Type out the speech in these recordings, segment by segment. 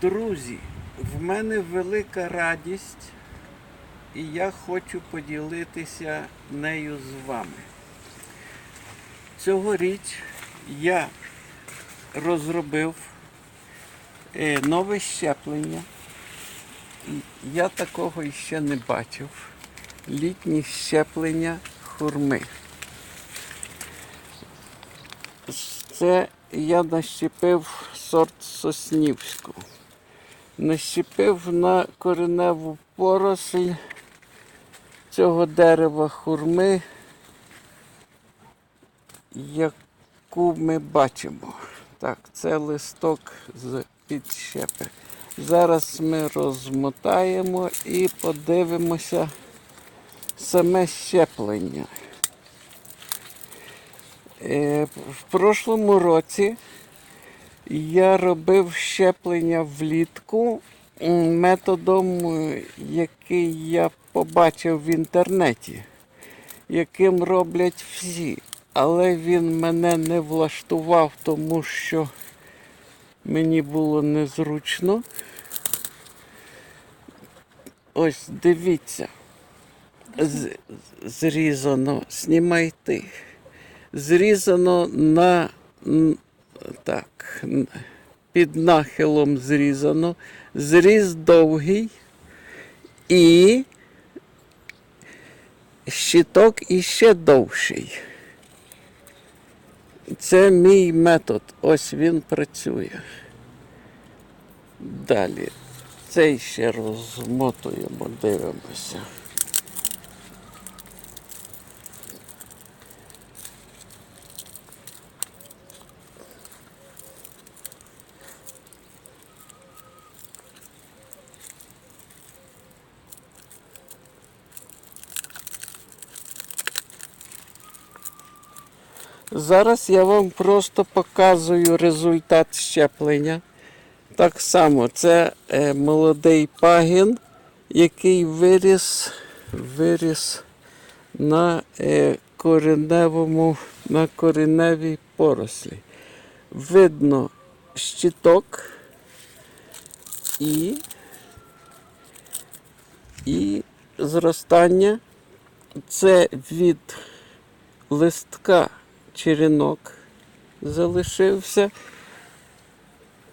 Друзі, в мене велика радість, і я хочу поділитися нею з вами. Цьогоріч я розробив е, нове щеплення. Я такого ще не бачив. Літнє щеплення хурми. Це я нащепив сорт Соснівську. Нащепив на кореневу поросль цього дерева хурми, яку ми бачимо. Так, це листок з підщепи. Зараз ми розмотаємо і подивимося саме щеплення. Е, В прошлому році я робив щеплення влітку методом, е, який я побачив в інтернеті, яким роблять всі. Але він мене не влаштував, тому що мені було незручно. Ось дивіться. Зрізано, знімайте. Зрізано на так, під нахилом зрізано. Зріз довгий і щиток іще довший. Це мій метод. Ось він працює. Далі. Цей ще розмотуємо, дивимося. Зараз я вам просто показую результат щеплення. Так само, це е, молодий пагін, який виріс, виріс на е, кореневому, на кореневій порослі. Видно щиток і, і зростання. Це від листка черенок залишився.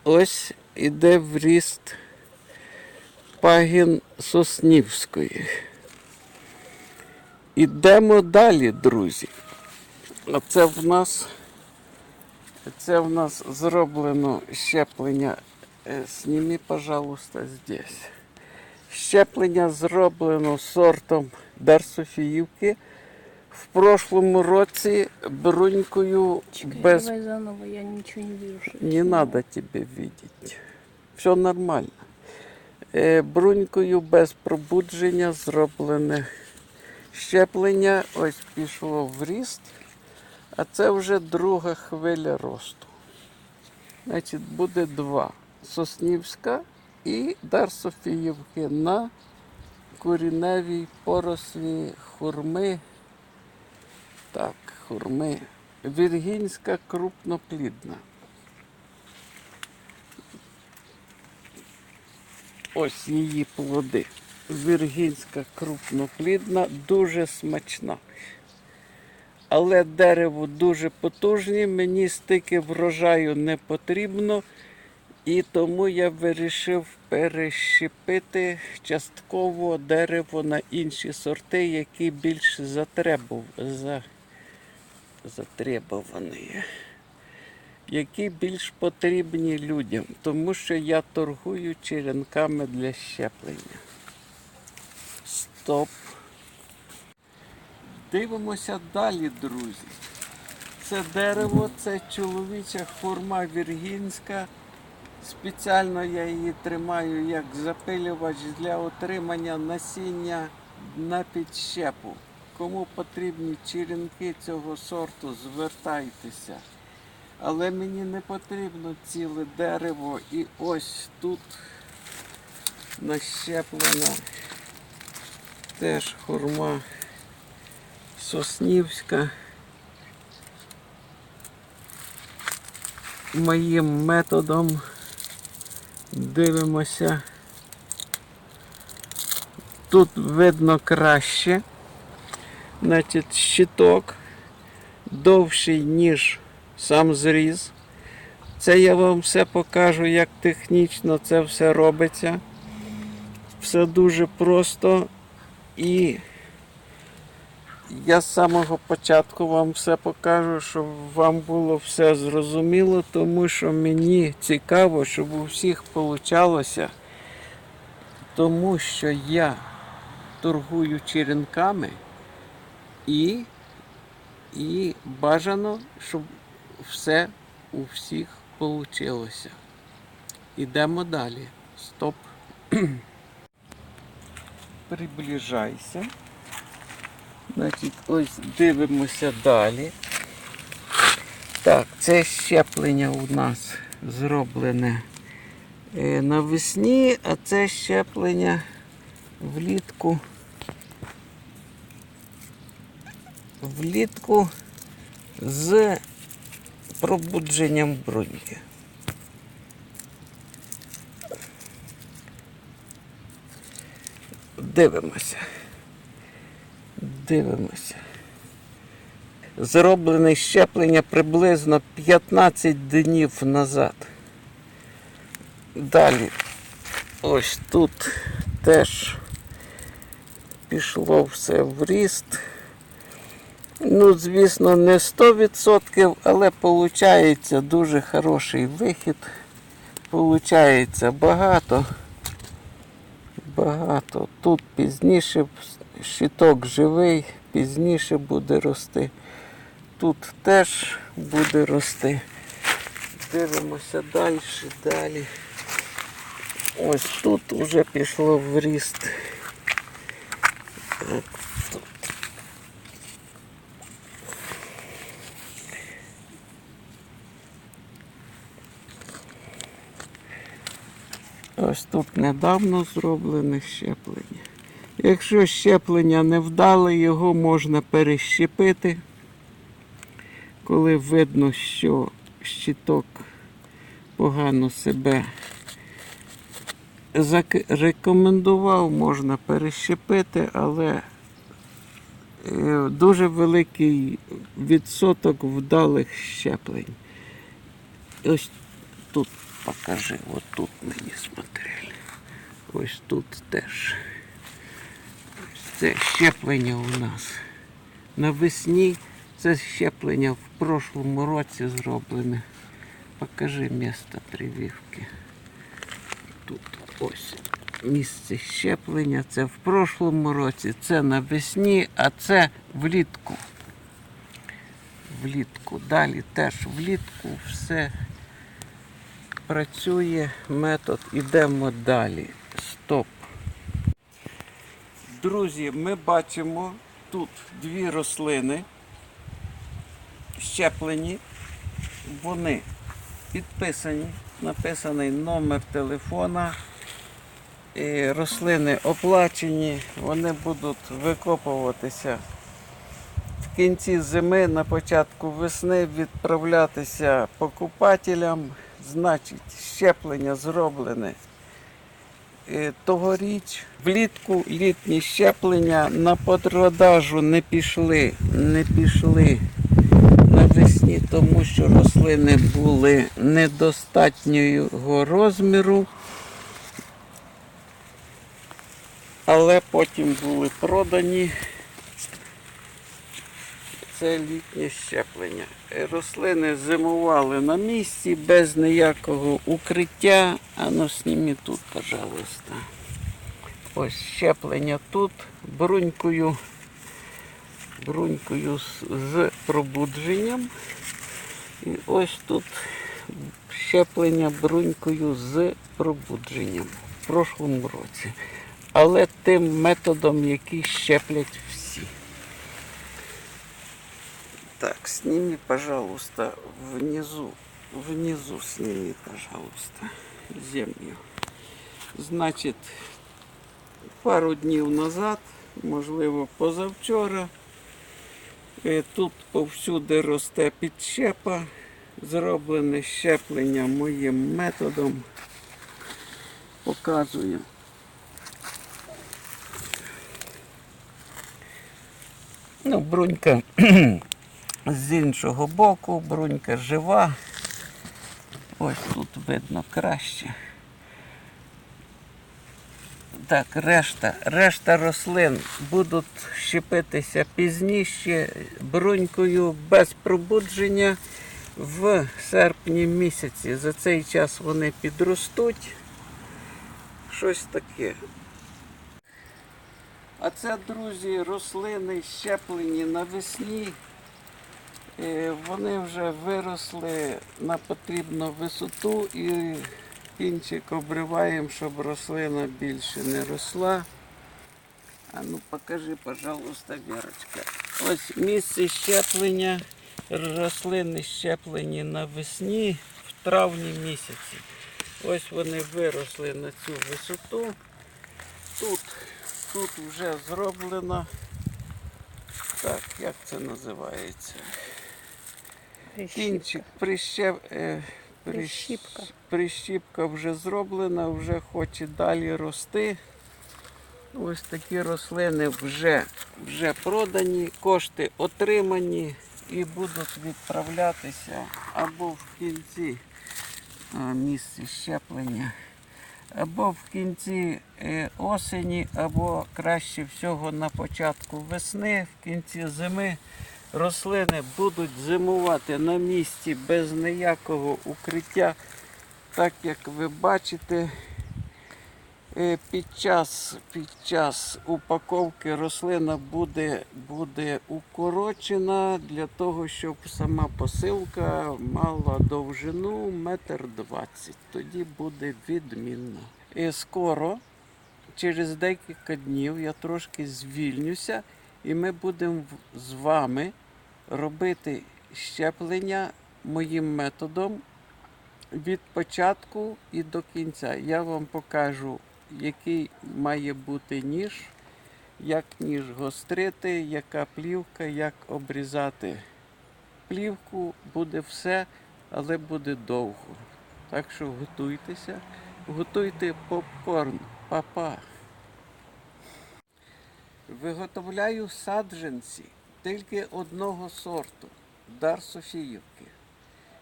Ось іде в ріст пагін Соснівської. Ідемо далі, друзі. Оце в нас, це в нас зроблено щеплення. Е, Сніми, пожалуйста, здесь. Щеплення зроблено сортом Дарсофіївки. В прошлому році брунькою Чекай, без давай заново, я ничего не вижу. не надо тебе видеть. Все нормально. Е, брунькою без пробудження зроблене щеплення. Ось пішло в ріст. А це вже друга хвиля росту. Значить, буде два. Соснівська і Дар Софіївки на коріневій порослі хурми. Так, хурми. Віргінська крупноплідна. Ось її плоди. Віргінська крупноплідна, дуже смачна. Але дерево дуже потужне, мені стільки врожаю не потрібно, і тому я вирішив перещепити частково дерево на інші сорти, які більш затребув, за, затребувані, які більш потрібні людям, тому що я торгую черенками для щеплення. Стоп. Дивимося далі, друзі. Це дерево, це чоловіча форма віргінська. Спеціально я її тримаю як запилювач для отримання насіння на підщепу. Кому потрібні черенки цього сорту, звертайтеся. Але мені не потрібно ціле дерево і ось тут нащеплена теж хурма Соснівська. моїм методом дивимося. Тут видно краще. Значить, щиток довший, ніж сам зріз. Це я вам все покажу, як технічно це все робиться. Все дуже просто і я з самого початку вам все покажу, щоб вам було все зрозуміло, тому що мені цікаво, щоб у всіх получалося, тому що я торгую черенками і, і бажано, щоб все у всіх вийшло. Ідемо далі. Стоп. Приближайся. Значить, ось дивимося далі. Так, це щеплення у нас зроблене е, навесні, а це щеплення влітку. Влітку з пробудженням бруньки. Дивимося. Дивимося. Зроблене щеплення приблизно 15 днів назад. Далі. Ось тут теж пішло все в ріст. Ну, звісно, не 100%, але виходить дуже хороший вихід. Получається багато. Багато. Тут пізніше щиток живий, пізніше буде рости. Тут теж буде рости. Дивимося далі, далі. Ось тут вже пішло в ріст. Ось тут недавно зроблене щеплення. Якщо щеплення не вдале, його можна перещепити, коли видно, що щиток погано себе рекомендував, можна перещепити, але е, дуже великий відсоток вдалих щеплень. Ось тут покажи, от тут мені смотрели. Ось тут теж. Це щеплення у нас. Навесні це щеплення в прошлому році зроблене. Покажи місце прививки. Тут ось місце щеплення. Це в прошлому році, це навесні, а це влітку. Влітку. Далі теж влітку все працює метод. Ідемо далі. Стоп. Друзі, ми бачимо тут дві рослини щеплені. Вони підписані, написаний номер телефона. І рослини оплачені, вони будуть викопуватися в кінці зими, на початку весни, відправлятися покупателям. Значить, щеплення зроблене е, тогоріч. Влітку літні щеплення на продажу не пішли, не пішли навесні, тому що рослини були недостатнього розміру. Але потім були продані. Це літнє щеплення. Рослини зимували на місці без ніякого укриття. А ну сніми тут, пожалуйста. Ось щеплення тут брунькою, брунькою з пробудженням. І ось тут щеплення брунькою з пробудженням в прошлому році. Але тим методом, який щеплять всі. Так, сними, пожалуйста, внизу, внизу сними, пожалуйста, землю. Значить, пару днів назад, можливо, позавчора, е, тут повсюди росте підщепа. Зроблене щеплення моїм методом. Показую. Ну, брунька з іншого боку, брунька жива. Ось тут видно краще. Так, решта, решта рослин будуть щепитися пізніше брунькою без пробудження в серпні місяці. За цей час вони підростуть. Щось таке. А це, друзі, рослини щеплені навесні. Вони вже виросли на потрібну висоту і кінчик обриваємо, щоб рослина більше не росла. А ну покажи, пожалуйста, Вірочка. Ось місце щеплення. Рослини щеплені навесні в травні місяці. Ось вони виросли на цю висоту. Тут, тут вже зроблено. Так, як це називається? Кінчик прищеп... е, Прищіпка. Прищіпка вже зроблена, вже хоче далі рости. Ось такі рослини вже, вже продані, кошти отримані і будуть відправлятися або в кінці місця щеплення, або в кінці е, осені, або краще всього на початку весни, в кінці зими. Рослини будуть зимувати на місці без ніякого укриття, так як ви бачите, е, під час, під час упаковки рослина буде, буде укорочена для того, щоб сама посилка мала довжину метр двадцять. Тоді буде відмінно. І скоро, через декілька днів, я трошки звільнюся, і ми будемо з вами робити щеплення моїм методом від початку і до кінця. Я вам покажу, який має бути ніж, як ніж гострити, яка плівка, як обрізати плівку. Буде все, але буде довго. Так що готуйтеся, готуйте попкорн, папа. Виготовляю саджанці тільки одного сорту дар Софіївки.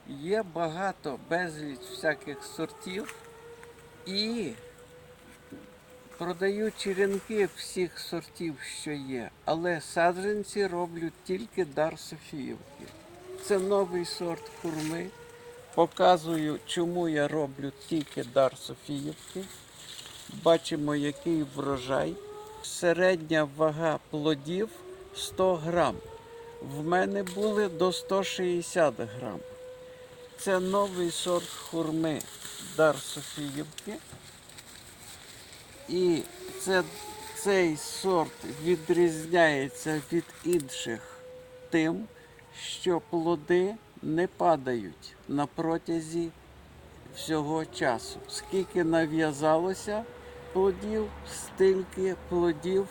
Є багато безліч всяких сортів і продаю черенки всіх сортів, що є. Але саджанці роблю тільки дар Софіївки. Це новий сорт хурми. Показую, чому я роблю тільки дар Софіївки. Бачимо, який врожай. Середня вага плодів 100 грам. В мене були до 160 грам. Це новий сорт хурми Дар Софіївки. І це, цей сорт відрізняється від інших тим, що плоди не падають на протязі всього часу. Скільки нав'язалося плодів, стільки плодів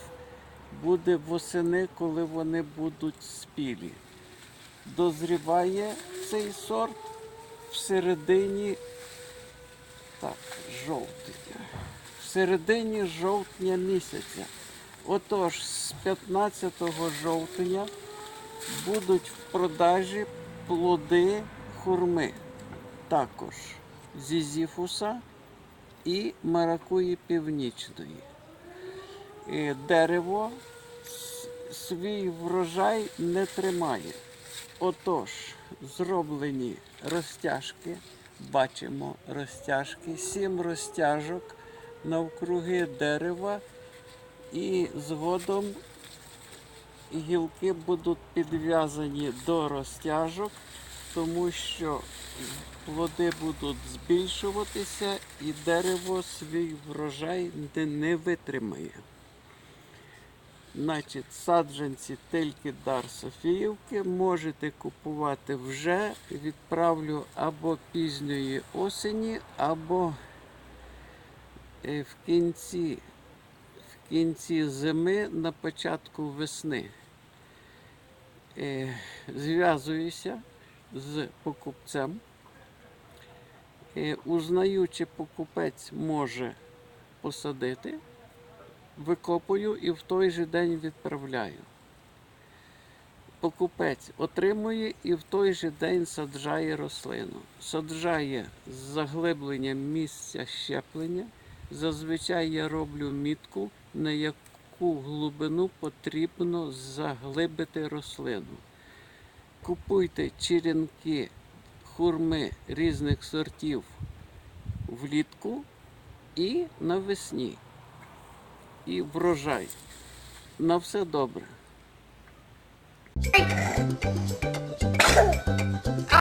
буде восени, коли вони будуть спілі. Дозріває цей сорт в середині, так, жовтня, в жовтня місяця. Отож, з 15 жовтня будуть в продажі плоди хурми. Також зізіфуса і маракуї північної. Е, Дерево свій врожай не тримає. Отож, зроблені розтяжки, бачимо розтяжки, сім розтяжок навкруги дерева, і згодом гілки будуть підв'язані до розтяжок, тому що плоди будуть збільшуватися і дерево свій врожай не, витримає. Значить, саджанці тільки дар Софіївки можете купувати вже. Відправлю або пізньої осені, або е, в кінці, в кінці зими на початку весни. Е, Зв'язуюся з покупцем. Е, Узнаю, чи покупець може посадити, викопую і в той же день відправляю. Покупець отримує і в той же день саджає рослину. Саджає з заглибленням місця щеплення. Зазвичай я роблю мітку, на яку глибину потрібно заглибити рослину. Купуйте черенки хурми різних сортів влітку і навесні. І врожай. На все добре.